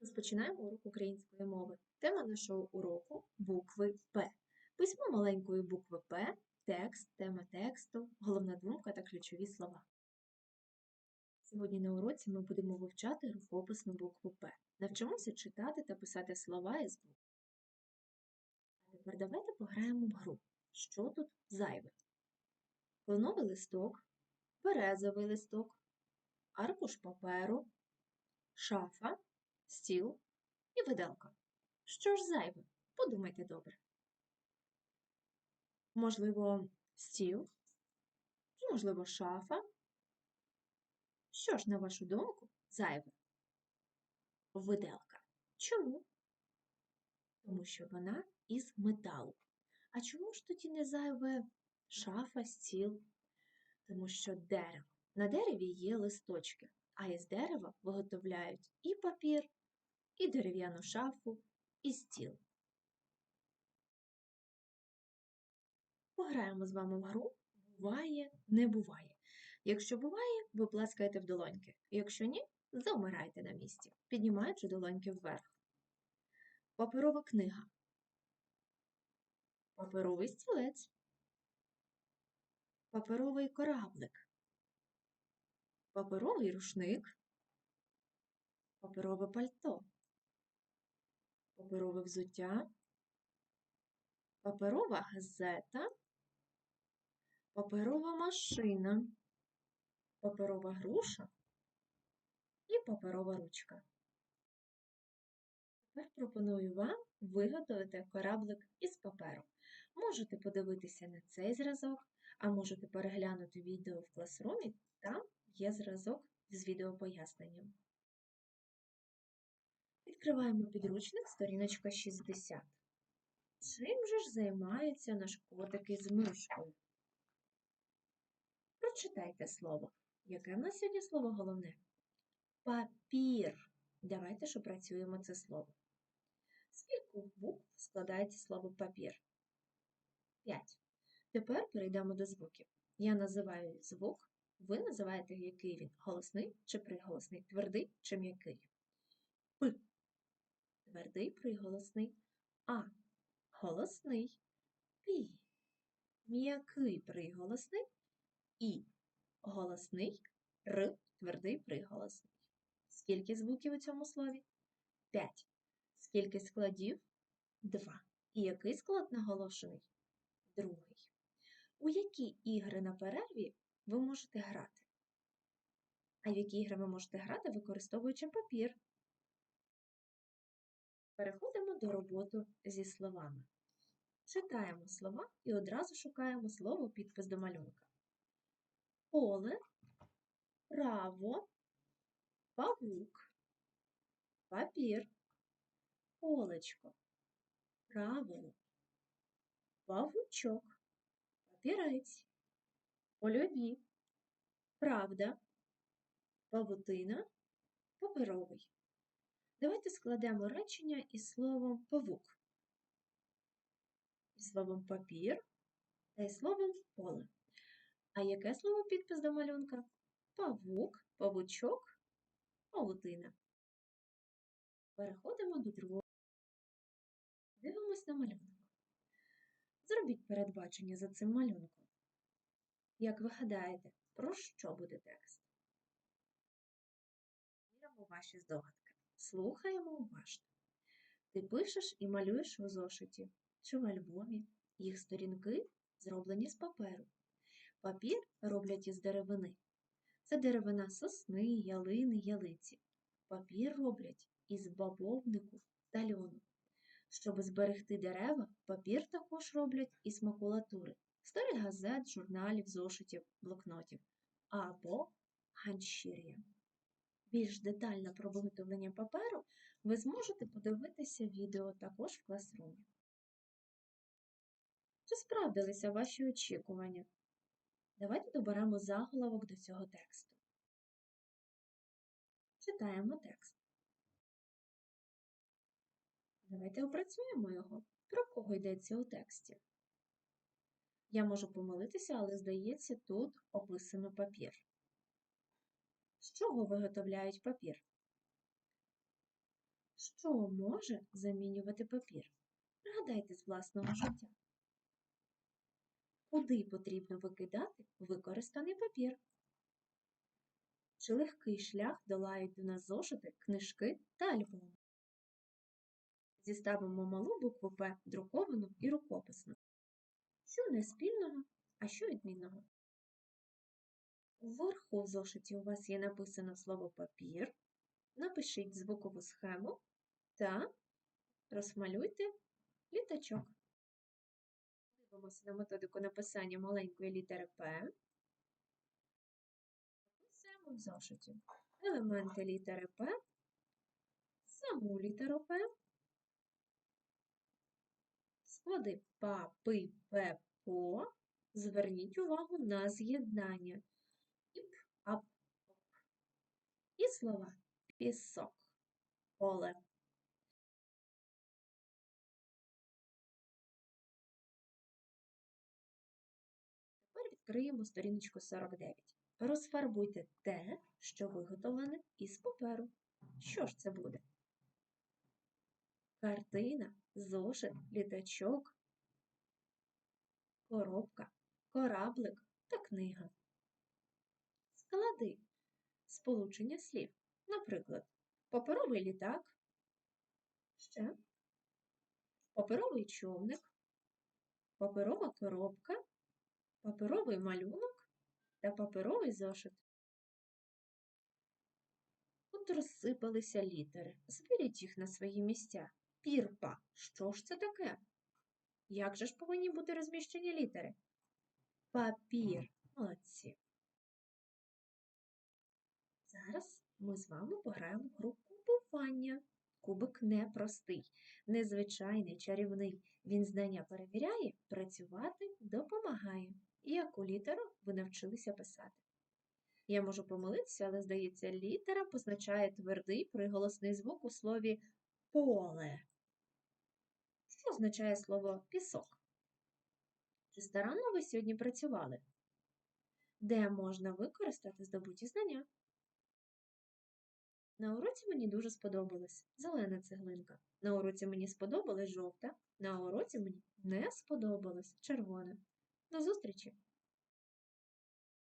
Розпочинаємо урок української мови. Тема нашого уроку букви П. Письмо маленької букви П, текст, тема тексту, головна думка та ключові слова. Сьогодні на уроці ми будемо вивчати рукописну букву П. Навчимося читати та писати слова із букв. А тепер давайте пограємо в гру. Що тут зайве? Кленовий листок, березовий листок, аркуш паперу, шафа, стіл і виделка. Що ж зайве? Подумайте добре. Можливо, стіл, можливо, шафа. Що ж, на вашу думку, зайве? Виделка. Чому? Тому що вона із металу. А чому ж тоді не зайве шафа, стіл? Тому що дерево. На дереві є листочки, а із дерева виготовляють і папір, і дерев'яну шафу, і стіл. Пограємо з вами в гру буває, не буває. Якщо буває, ви плескаєте в долоньки. Якщо ні, замирайте на місці, піднімаючи долоньки вверх. Паперова книга. Паперовий стілець. Паперовий кораблик. Паперовий рушник. Паперове пальто. Паперове взуття. Паперова газета. Паперова машина. Паперова груша і паперова ручка. Тепер пропоную вам виготовити кораблик із паперу. Можете подивитися на цей зразок, а можете переглянути відео в класрумі, там є зразок з відеопоясненням. Відкриваємо підручник, сторіночка 60. Чим же ж займається наш котик із мишкою? Прочитайте слово. Яке в нас сьогодні слово головне? Папір. Давайте ж опрацюємо це слово. Скільки букв складається слово папір? П'ять. Тепер перейдемо до звуків. Я називаю звук, ви називаєте, який він голосний чи приголосний, твердий чи м'який. П. Твердий приголосний. А. Голосний. Пі. М'який приголосний. І. Голосний. Р. Твердий приголосний. Скільки звуків у цьому слові? П'ять. Скільки складів? Два. І який склад наголошений? Другий. У які ігри на перерві ви можете грати? А в які ігри ви можете грати, використовуючи папір? Переходимо до роботи зі словами. Читаємо слова і одразу шукаємо слово підпис до малюнка. Поле, право, павук, папір, полечко, правило, павучок, папірець, польові, правда, павутина, паперовий. Давайте складемо речення із словом павук, із словом папір та із словом поле. А яке слово підпис до малюнка? Павук, павучок, павутина. Переходимо до другого. Дивимось на малюнок. Зробіть передбачення за цим малюнком. Як ви гадаєте, про що буде текст? Віримо ваші здогадки. Слухаємо уважно. Ти пишеш і малюєш у зошиті чи в альбомі. Їх сторінки зроблені з паперу. Папір роблять із деревини. Це деревина сосни, ялини, ялиці. Папір роблять із бабовнику та льону. Щоб зберегти дерева, папір також роблять із макулатури, старих газет, журналів, зошитів, блокнотів або ганчір'я. Більш детально про виготовлення паперу ви зможете подивитися відео також в класрумі. Чи справдилися ваші очікування? Давайте доберемо заголовок до цього тексту. Читаємо текст. Давайте опрацюємо його. Про кого йдеться у тексті? Я можу помилитися, але здається, тут описано папір. З чого виготовляють папір? Що може замінювати папір? Пригадайте з власного життя. Куди потрібно викидати використаний папір? Чи легкий шлях долають до нас зошити, книжки та альбоми? Зіставимо малу букву П друковану і рукописну. Що не спільного, а що відмінного? Вверху в зошиті у вас є написано слово папір. Напишіть звукову схему та розмалюйте літачок. Дивимося на методику написання маленької літери П. Писаємо в зошиті. Елементи літери П, саму літеру П, склади ПА, ПИ, П, ПО. Зверніть увагу на з'єднання. Іп, ап, оп. І слова пісок, поле. Тепер відкриємо сторіночку 49. Розфарбуйте те, що виготовлене із паперу. Що ж це буде? Картина, зошит, літачок, коробка, кораблик та книга. Склади сполучення слів. Наприклад, паперовий літак, ще паперовий човник, паперова коробка, паперовий малюнок та паперовий зошит. От розсипалися літери. Зберіть їх на свої місця. Пірпа. Що ж це таке? Як же ж повинні бути розміщені літери? Папір. Молодці. Ми з вами пограємо в гру кубування. Кубик непростий, незвичайний, чарівний. Він знання перевіряє, працювати допомагає. Яку літеру ви навчилися писати? Я можу помилитися, але, здається, літера позначає твердий приголосний звук у слові поле. Що означає слово пісок? Чи старанно ви сьогодні працювали? Де можна використати здобуті знання? На уроці мені дуже сподобалась зелена цеглинка. На уроці мені сподобалась жовта, на уроці мені не сподобалась червона. До зустрічі!